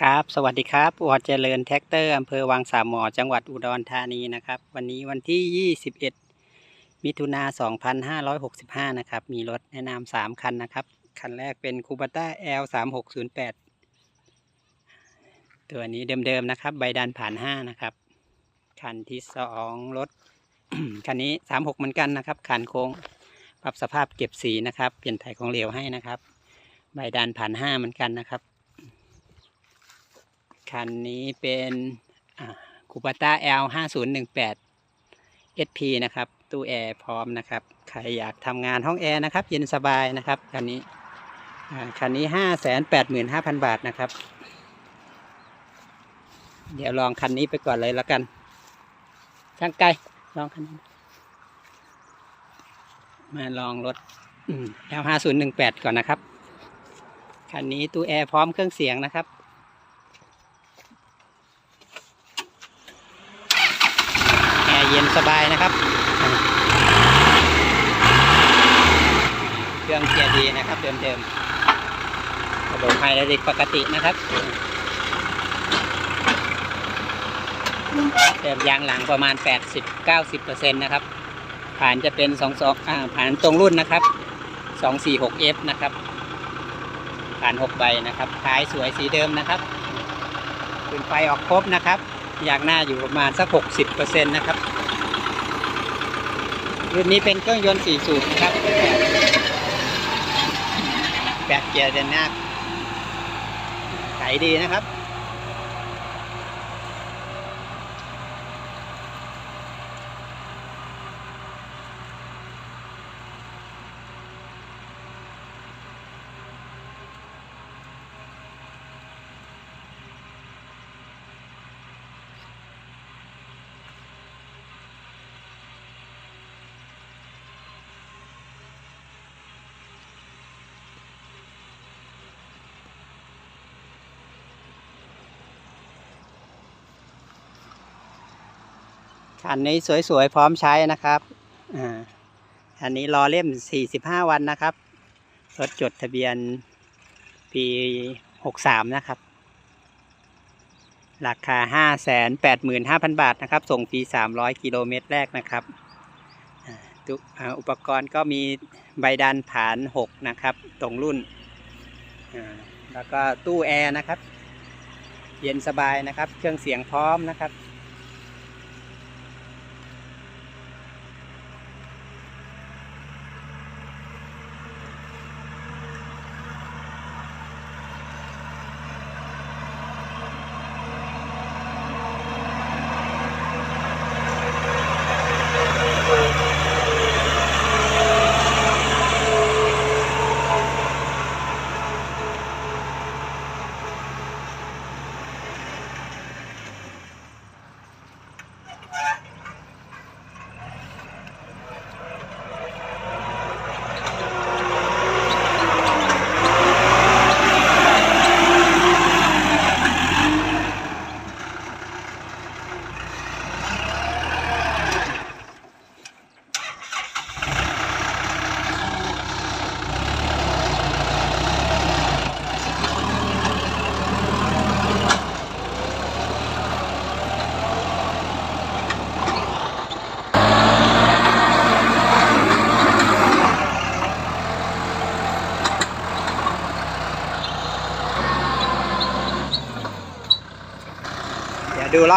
ครับ สวัสดีครับวอดเจริญแท็กเตอร์อำเภอวังสามหมอ จังหวัดอุดรธานีนะครับ วันนี้วันที่ 21 มิถุนา2565 นะครับ มีรถแนะนำ3คันนะครับ คันแรกเป็นคูบ a ต้า L 3 6 0 8 ตัวนี้เดิมๆนะครับ ใบดันผ่าน 5 นะครับ คันที่ 2 รถ คันนี้ 36 เหมือนกันนะครับ คันโค้ง ปรับสภาพเก็บสีนะครับ เปลี่ยนไถ่ของเหลวให้นะครับ ใบดันผ่าน 5 เหมือนกันนะครับ คันนี้เป็นคูปต้า L 5 0 1 8 SP นะครับ ตู้แอร์พร้อมนะครับ ใครอยากทำงานห้องแอร์นะครับ เย็นสบายนะครับคันนี้คันนี้5 8 5 0 0 0บาทนะครับ เดี๋ยวลองคันนี้ไปก่อนเลยแล้วกัน ช่างไกลลองคันนี้ มาลองรถ L 5 0 1 8ก่อนนะครับ คันนี้ตู้แอร์พร้อมเครื่องเสียงนะครับ แอร์ เย็นสบายนะครับ เครื่องเกียร์ดีนะครับ เดิมๆระบบไฮดรอลิกปกตินะครับเติมยางหลังประมาณ 80-90%นะครับ ผ่านจะเป็น2 2อ่าผ่านตรงรุ่นนะครับ 246F นะครับ ผ่าน 6 ใบนะครับท้ายสวยสีเดิมนะครับปืนไฟออกครบนะครับยางหน้าอยู่ประมาณสัก 60%นะครับ รุ่นนี้เป็นเครื่องยนต์4สูบนะครับแบบเกียร์เดินหน้าขายดีนะครับ คันนี้สวยๆ พร้อมใช้นะครับอ่าอันนี้รอเล่ม 45 วันนะครับรถจดทะเบียนปี 63 นะครับ ราคา 585,000 บาทนะครับ ส่งฟรี 300 กิโลเมตรแรกนะครับอุปกรณ์ก็มีใบดันผาน 6 นะครับ ตรงรุ่นอ่าแล้วก็ตู้แอร์นะครับ เย็นสบายนะครับ เครื่องเสียงพร้อมนะครับ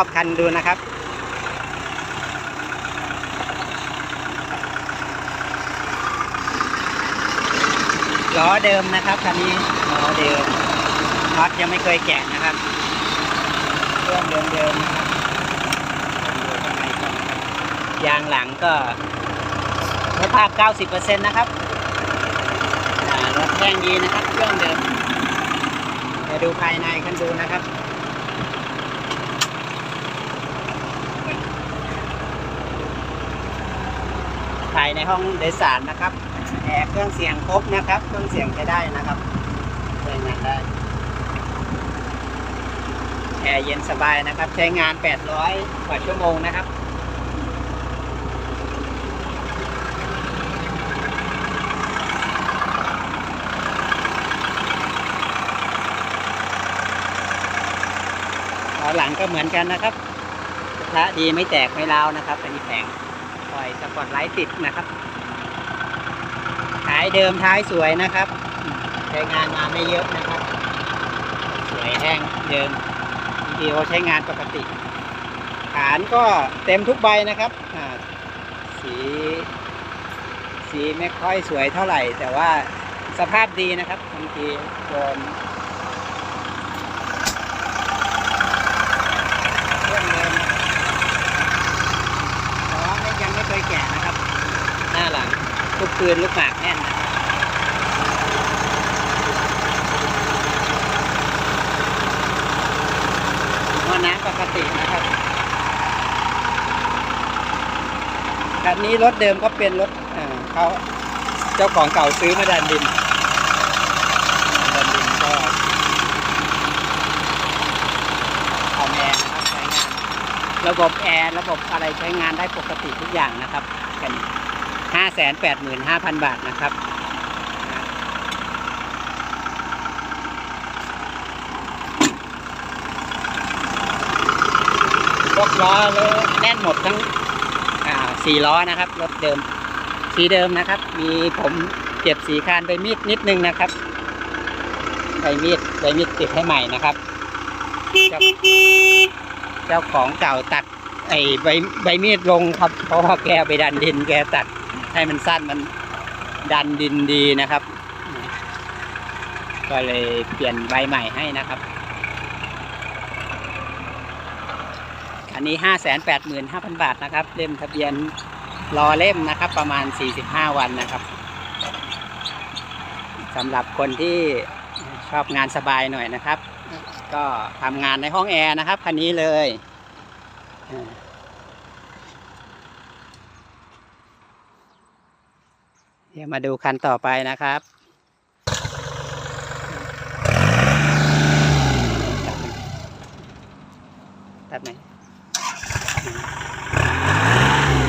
อบคันดูนะครับล้อเดิมนะครับคันนี้ล้อเดิมน็อตยังไม่เคยแกะนะครับเครื่องเดิมๆนะครับดูข้างในก่อนนะครับยางหลังก็สภาพ 90%นะครับรถแรงดีนะครับ เครื่องเดิมเดี๋ยวดูภายในกันดูนะครับ ภาย ในห้องโดยสารนะครับแอร์เครื่องเสียงครบนะครับ เครื่องเสียงใช้ได้นะครับใช้งานได้แอร์เย็นสบายนะครับ ใช้งาน 800 กว่าชั่วโมงนะครับหลังก็เหมือนกันนะครับกระทะดีไม่แตกไม่ร้าวนะครับอันนี้แผง ปล่อยสปอตไลท์ติดนะครับท้ายเดิมท้ายสวยนะครับใช้งานมาไม่เยอะนะครับ สวยแห้งเดิมวิดีโอใช้งานปกติ ฐานก็เต็มทุกใบนะครับสีสีไม่ค่อยสวยเท่าไหร่ แต่ว่าสภาพดีนะครับบางทีโดนเครื่องเดิมล้อไม่ยังไม่เคยแกะนะครับ หน้าหลังทุก คืนลูกหมากแน่นนะครับหัวน้ำปกตินะครับคันนี้รถเดิมก็เป็นรถเเขาเจ้าของเก่าซื้อมาดันดินดันดินก็เอาแอร์นะครับใช้งาน ระบบแอร์ระบบอะไรใช้งานได้ปกติทุกอย่างนะครับกัน ห้าแสนแปดหมื่นห้าพันบาทนะครับ พวกล้อเลยแน่นหมดทั้งอ่าสี่ล้อนะครับ รถเดิม สีเดิมนะครับ มีผมเก็บสีคานไปมีดนิดนึงนะครับใบมีดใบมีดติดให้ใหม่นะครับเจ้าเจ้าของเก่าตัดไอ้ใบใบมีดลงครับเพราะว่าแกไปดันดินแกตัด ให้มันสั้นมันดันดินดีนะครับ ก็เลยเปลี่ยนใบใหม่ให้นะครับ อันนี้ห้าแสนแปดหมื่นห้าพันบาทนะครับ เล่มทะเบียนรอเล่มนะครับ ประมาณสี่สิบห้าวันนะครับสำหรับคนที่ชอบงานสบายหน่อยนะครับ ก็ทำงานในห้องแอร์นะครับคันนี้เลยอ่าเดี๋ยวมาดูคันต่อไปนะครับตัดไหม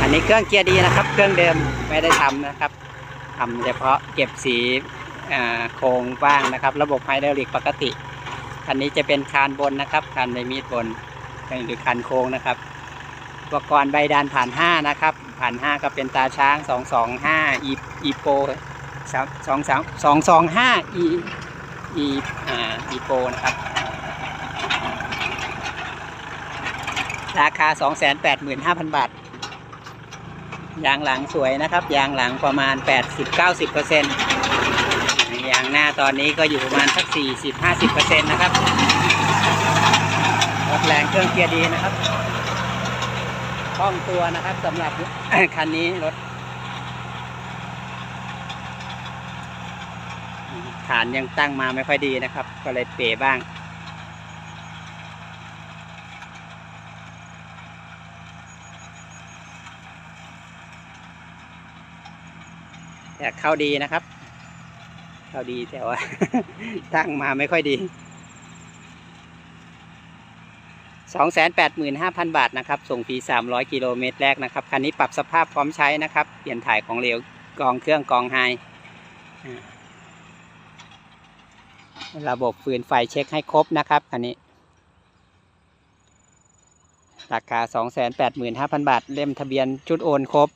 อันนี้เครื่องเกียร์ดีนะครับ เครื่องเดิมไม่ได้ทำนะครับทำเฉพาะเก็บสีอ่าโครงบ้างนะครับ ระบบไฮดรอลิกปกติ คันนี้จะเป็นคานบนนะครับคานในมีดบนหรือคานโค้งนะครับ อุปกรณ์ใบดานผ่านห้านะครับ ผ่านห้าก็เป็นตาช้างสองสองห้าอีอีโปสองสองสามสองสองห้าอีอีอ่าอีโปนะครับ ราคา285,000บาท ยางหลังสวยนะครับ ยางหลังประมาณ80-90%ยางหน้าตอนนี้ก็อยู่ประมาณสัก40-50%นะครับรถแรงเครื่องเกียร์ดีนะครับ คล่องตัวนะครับสำหรับคันนี้รถฐานยังตั้งมาไม่ค่อยดีนะครับ ก็เลยเป๋บ้าง แต่เข้าดีนะครับ เข้าดีแต่ว่า ตั้งมาไม่ค่อยดี 285,000 บาทนะครับ ส่งฟรี 300 กิโลเมตรแรกนะครับ คันนี้ปรับสภาพพร้อมใช้นะครับ เปลี่ยนถ่ายของเหลวกองเครื่องกองไฮ ระบบฟืนไฟเช็คให้ครบนะครับ คันนี้ ราคา 285,000 บาท เล่มทะเบียนชุดโอนครบ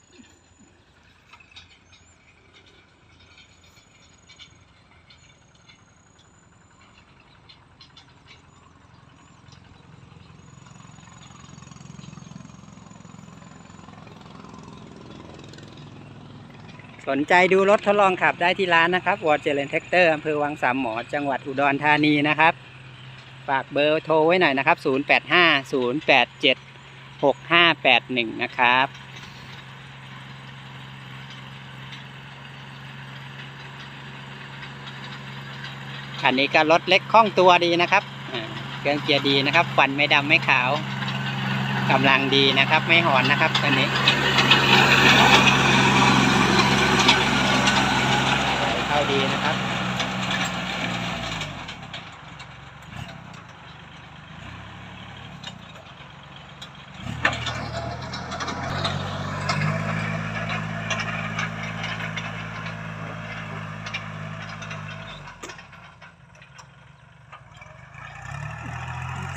สนใจดูรถทดลองขับได้ที่ร้านนะครับวอร์เจเลนเทคเตอร์อำเภอวังสามหมอจังหวัดอุดรธานีนะครับ ฝากเบอร์โทรไว้หน่อยนะครับ 0850876581 นะครับคันนี้ก็รถเล็กคล่องตัวดีนะครับเครื่องเกียร์ดีนะครับ ฟันไม่ดำไม่ขาวกำลังดีนะครับ ไม่หอนนะครับคันนี้ เข้าดีนะครับ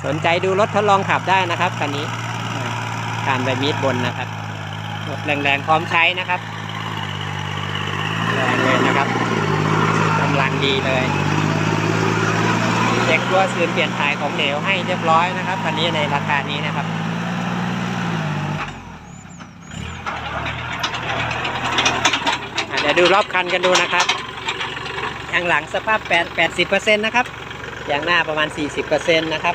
สนใจดูรถทดลองขับได้นะครับคันนี้การใบมีดบนนะครับรถแรงๆพร้อมใช้นะครับแรงเลยนะครับกำลัง ดีเลยเช็คตัวซื้อเปลี่ยนถ่ายของเหลวให้เรียบร้อยนะครับคันนี้ในราคานี้นะครับเดี๋ยวดูรอบคันกันดูนะครับยางหลังสภาพ 8 80%นะครับยางหน้าประมาณ 40%นะครับ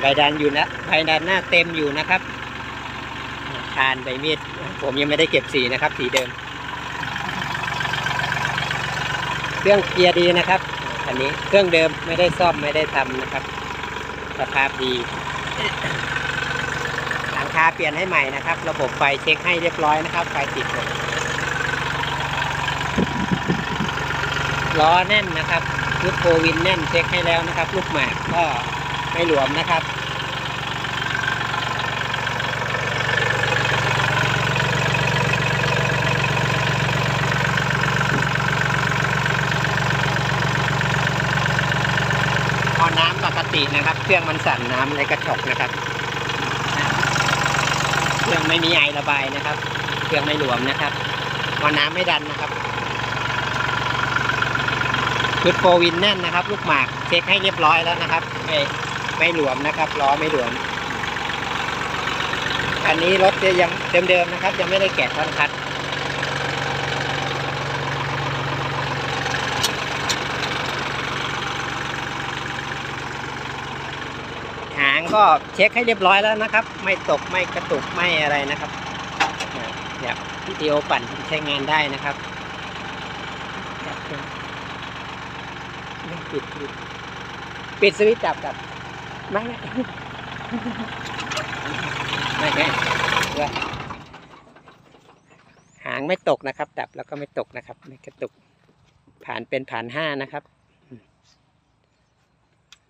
ใบดันอยู่นะใบดันหน้าเต็มอยู่นะครับคานใบมีดผมยังไม่ได้เก็บสีนะครับสีเดิม เค รื่องเกียร์ดีนะครับอันนี้เครื่องเดิมไม่ได้ซ่อมไม่ได้ทำนะครับ สภาพดีหลังคาเปลี่ยนให้ใหม่นะครับ ระบบไฟเช็คให้เรียบร้อยนะครับ ไฟติดหมดล้อแน่นนะครับลูกโควินแน่นเช็คให้แล้วนะครับ ลูกหมากก็ไม่หลวมนะครับ พอน้ำปก ตินะครับ เครื่องมันสั่นน้ำเลยกระจกนะครับ เครื่องไม่มีไอระบายนะครับ เครื่องไม่หลวมนะครับพอน้ำไม่ดันนะครับชุดโฟวินแน่นนะครับ ลูกหมากเช็คให้เรียบร้อยแล้วนะครับ ไม่ไม่หลวมนะครับล้อไม่หลวม อันนี้รถยังเดิมๆนะครับ ยังไม่ได้แกะท่อนคัด หาง ก็เช็คให้เรียบร้อยแล้วนะครับ ไม่ตกไม่กระตุกไม่อะไรนะครับเนี่ยวิดีโอปั่นใช้งานได้นะครับปิดปิดปิดสวิตช์จับกับไม่ไม่ไม่ไม่หางไม่ตกนะครับ ดับแล้วก็ไม่ตกนะครับ ไม่กระตุกผ่านเป็นผ่านห้านะครับ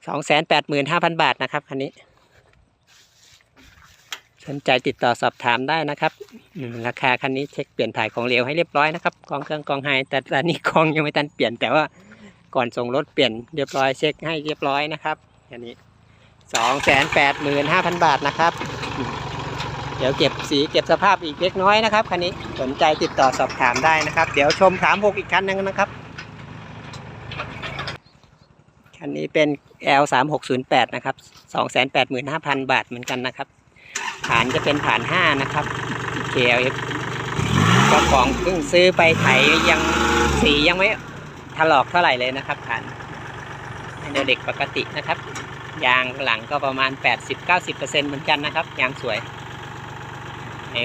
สองแสนแปดหมื่นห้าพันบาทนะครับคันนี้ สนใจติดต่อสอบถามได้นะครับ ราคาคันนี้เช็คเปลี่ยนถ่ายของเหลวให้เรียบร้อยนะครับกองเครื่องกองไฮแต่ตอนนี้กองยังไม่ทันเปลี่ยนแต่ว่าก่อนส่งรถเปลี่ยนเรียบร้อยเช็คให้เรียบร้อยนะครับอันนี้สองแสนแปดหมื่นห้าพันบาทนะครับ เดี๋ยวเก็บสีเก็บสภาพอีกเล็กน้อยนะครับคันนี้สนใจติดต่อสอบถามได้นะครับ เดี๋ยวชมสามหกอีกคันหนึงนะครับคันนี้เป็น L 3 6 0 8 นะครับ 2 8 5 0 0 0 บาทเหมือนกันนะครับ ฐานจะเป็นฐาน5นะครับ KLF เจ้าของเพิ่งซื้อไปไถยังสียังไม่ถลอกเท่าไหร่เลยนะครับฐานเป็นเด็กปกตินะครับ ยางหลังก็ประมาณ 80-90%เหมือนกันนะครับ ยางสวยนี่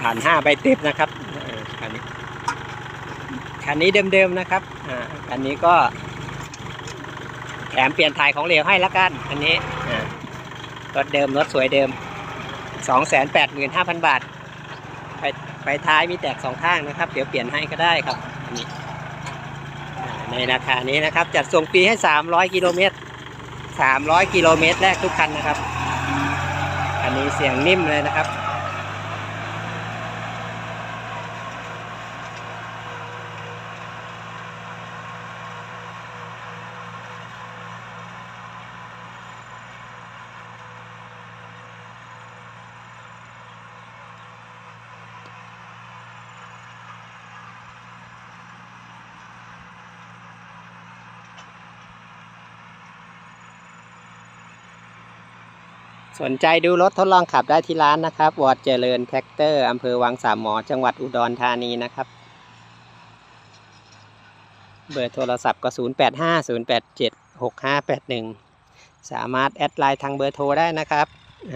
ฐานห้าใบเต็มนะครับคันนี้คันนี้เดิมๆนะครับอ่าคันนี้ก็ แถมเปลี่ยนถ่ายของเหลวให้ละกันอันนี้อ่ารถเดิมรถสวยเดิม285,000บาทไฟไฟท้ายมีแตกสองข้างนะครับ เดี๋ยวเปลี่ยนให้ก็ได้ครับอันนี้อ่าในราคานี้นะครับ จัดส่งฟรีให้300กิโลเมตร300กิโลเมตรแรกทุกคันนะครับ อันนี้เสียงนิ่มเลยนะครับ สนใจดูรถทดลองขับได้ที่ร้านนะครับ วอดเจริญแท็กเตอร์อำเภอวังสามหมอ จังหวัดอุดรธานีนะครับ เบอร์โทรศัพท์ก็ 0 8 5 0 8 7 6 5 8 1 สามารถแอดไลน์ทางเบอร์โทรได้นะครับอ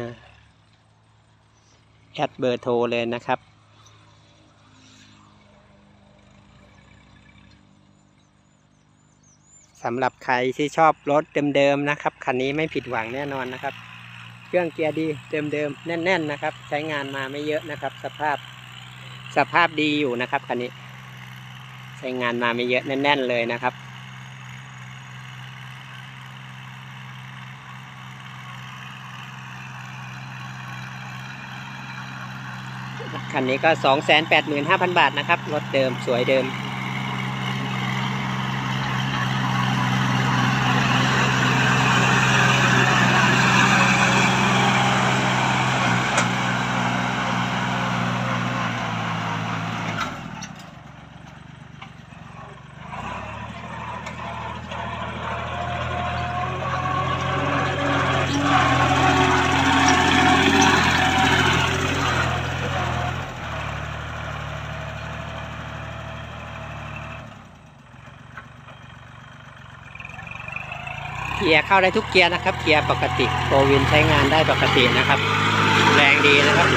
แอดเบอร์โทรเลยนะครับสำหรับใครที่ชอบรถเดิมๆนะครับ คันนี้ไม่ผิดหวังแน่นอนนะครับ เครื่องเกียร์ดีเดิมๆแน่น ๆนะครับ ใช้งานมาไม่เยอะนะครับ สภาพสภาพดีอยู่นะครับคันนี้ ใช้งานมาไม่เยอะแน่น ๆ เลยนะครับคันนี้ก็ 285,000 บาทนะครับ รถเดิมสวยเดิม กียร์เข้าได้ทุกเกียร์นะครับ เกียร์ปกติโฟวินใช้งานได้ปกตินะครับ แรงดีนะครับ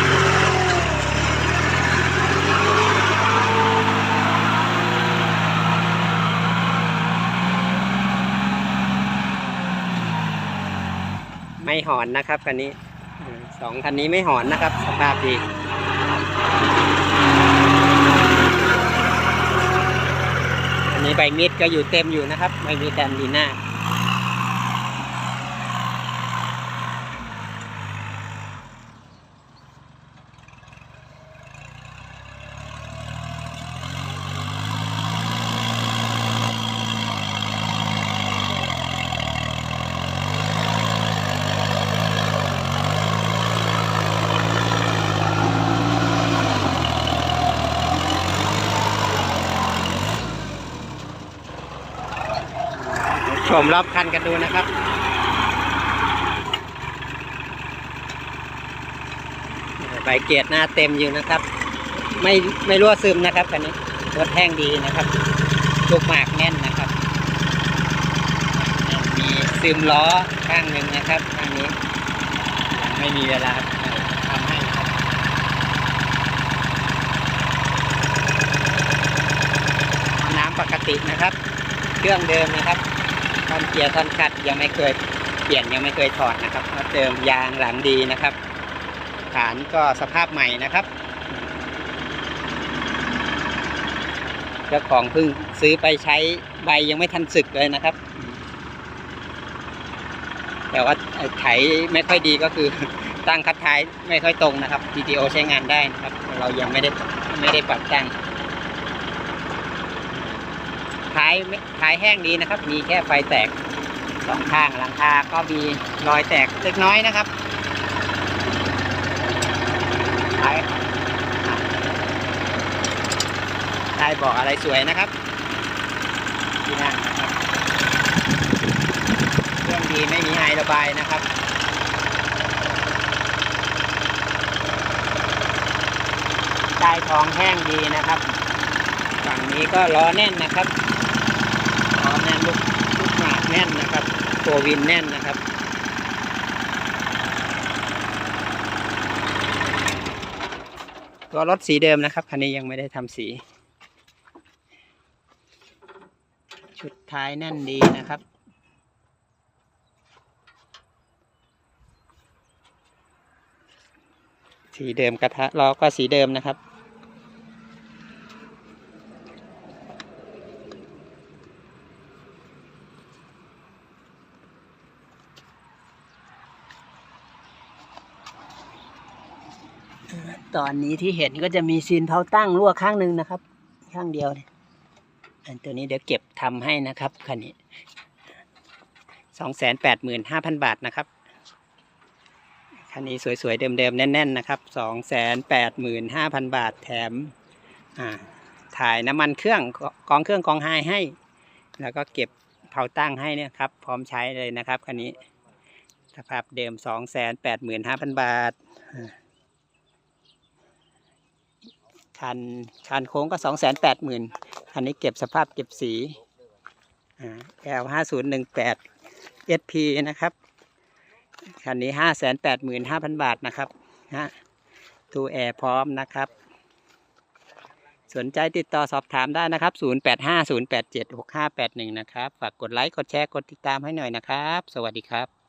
ไม่หอนนะครับคันนี้สองคันนี้ไม่หอนนะครับ สภาพดีอันนี้ใบมีดก็อยู่เต็มอยู่นะครับ ไม่มีแตนดีหน้า ชมรอบคันกันดูนะครับใบเกียรติหน้าเต็มอยู่นะครับ ไม่ไม่รั่วซึมนะครับคันนี้รถแห้งดีนะครับลูกหมากแน่นนะครับ มีซึมล้อข้างหนึ่งนะครับข้างนี้ไม่มีเวลาทำให้นะครับน้ำปกตินะครับ เครื่องเดิมนะครับ ท่อนเกียร์ท่อนคัดยังไม่เคยเปลี่ยนยังไม่เคยถอดนะครับเพราะเดิมยางหลังดีนะครับ ฐานก็สภาพใหม่นะครับเจ้าของเพิ่งซื้อไปใช้ใบยังไม่ทันสึกเลยนะครับ แต่ว่าไถไม่ค่อยดีก็คือตั้งคัดท้ายไม่ค่อยตรงนะครับ PTO ใช้งานได้นะครับ เรายังไม่ได้ไม่ได้ปรับตั้งท้ายไม่ ท้ายแห้งดีนะครับ มีแค่ไฟแตกสองข้างหลังคาก็มีรอยแตกเล็กน้อยนะครับท้ายท้ายบาะอะไรสวยนะครับที่นั่งนะครับเครื่องดีไม่มีไอระบายนะครับใต้ท้องแห้งดีนะครับ ฝั่งนี้ก็ล้อแน่นนะครับ แน่นลูกลูกหมากแน่นนะครับ ตัววินแน่นนะครับตัวรถสีเดิมนะครับคันนี้ยังไม่ได้ทำสี ชุดท้ายแน่นดีนะครับสีเดิมกระทะล้อก็สีเดิมนะครับ ตอนนี้ที่เห็นก็จะมีซีนเผาตั้งรั่วข้างหนึ่งนะครับ ข้างเดียวเนี่ยอันตัวนี้เดี๋ยวเก็บทำให้นะครับคันนี้สองแสนแปดหมื่นห้าพันบาทนะครับคันนี้สวยๆ เดิมๆ แน่นๆ นะครับสองแสนแปดหมื่นห้าพันบาทแถมถ่ายน้ำมันเครื่องกกองเครื่องกองไฮให้ แล้วก็เก็บเผาตั้งให้เนี่ยครับ พร้อมใช้เลยนะครับคันนี้สภาพเดิมสองแสนแปดหมื่นห้าพันบาท คันคันโค้งก็สองแสนแปดหมื่นคันนี้เก็บสภาพเก็บสีแอลห้าศูนย์หนึ่งแปดเอสพีนะครับ คันนี้ห้าแสนแปดหมื่นห้าพันบาทนะครับฮะตูแอร์พร้อมนะครับ สนใจติดต่อสอบถามได้นะครับ 0850876581 นะครับ ฝากกดไลค์ กดแชร์ กดติดตามให้หน่อยนะครับ สวัสดีครับ